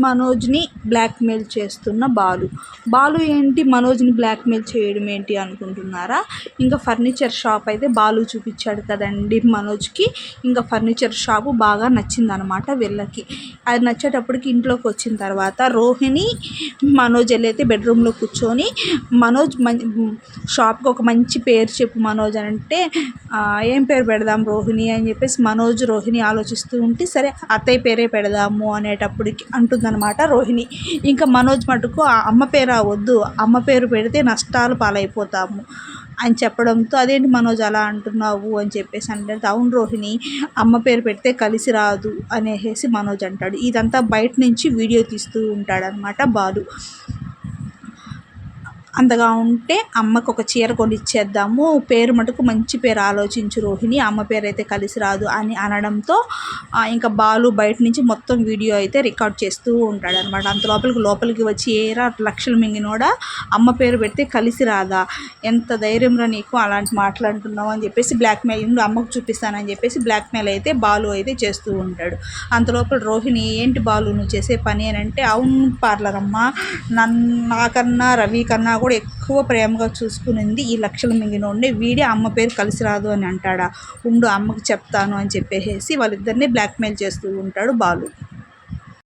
మనోజ్ని blackmail చేస్తున్న బాలు. బాలు ఏంటి? మనోజ్ని blackmail చేయడం ఏంటి అనుకుంటున్నారా? ఇంకా ఫర్నిచర్ షాప్ అయితే బాలు చూపించాడు కదండి మనోజ్కి. ఇంకా ఫర్నిచర్ షాపు బాగా నచ్చిందనమాట వీళ్ళకి. అది నచ్చేటప్పటికి ఇంట్లోకి వచ్చిన తర్వాత రోహిణి మనోజ్ వెళ్ళైతే బెడ్రూమ్లో కూర్చొని మనోజ్ మం షాప్కి ఒక మంచి పేరు చెప్పు మనోజ్ అని అంటే ఏం పేరు పెడదాం రోహిణి? అని చెప్పేసి మనోజ్ రోహిణి ఆలోచిస్తూ ఉంటే సరే అత్తయ్య పేరే పెడదాము అనేటప్పటికి అనమాట రోహిణి. ఇంకా మనోజ్ మటుకు ఆ అమ్మ పేరు వద్దు అమ్మ పేరు పెడితే నష్టాలు పాలైపోతాము అని చెప్పడంతో అదేంటి మనోజ్ అలా అంటున్నావు అని చెప్పేసి అంటే అవును రోహిణి అమ్మ పేరు పెడితే కలిసి రాదు అనేసి మనోజ్ అంటాడు. ఇదంతా బయట నుంచి వీడియో తీస్తూ ఉంటాడనమాట బాలు. అంతగా ఉంటే అమ్మకు ఒక చీర కొనిచ్చేద్దాము. పేరు మటుకు మంచి పేరు ఆలోచించు రోహిణి. అమ్మ పేరు అయితే కలిసి రాదు అని అనడంతో ఇంకా బాలు బయట నుంచి మొత్తం వీడియో అయితే రికార్డ్ చేస్తూ ఉంటాడు అనమాట అంత లోపలికి లోపలికి వచ్చి ఏరా లక్షలు మింగినోడా? అమ్మ పేరు పెడితే కలిసి రాదా? ఎంత ధైర్యం రా నీకు? అలాంటి మాట్లాడుతున్నావు అని చెప్పేసి బ్లాక్మెయిల్ అమ్మకు చూపిస్తానని చెప్పేసి బ్లాక్మెయిల్ అయితే బాలు అయితే చేస్తూ ఉంటాడు. అంత లోపల రోహిణి ఏంటి బాలు నువ్వు చేసే పని అని అంటే అవును పార్లర్ అమ్మ నన్ను నాకన్నా రవి కన్నా కూడా ఎక్కువ ప్రేమగా చూసుకునింది ఈ లక్షల మింగినోడిని. వీడే అమ్మ పేరు కలిసి రాదు అని అంటాడా? ఉండు అమ్మకి చెప్తాను అని చెప్పేసి వాళ్ళిద్దరిని బ్లాక్మెయిల్ చేస్తూ ఉంటాడు బాలు.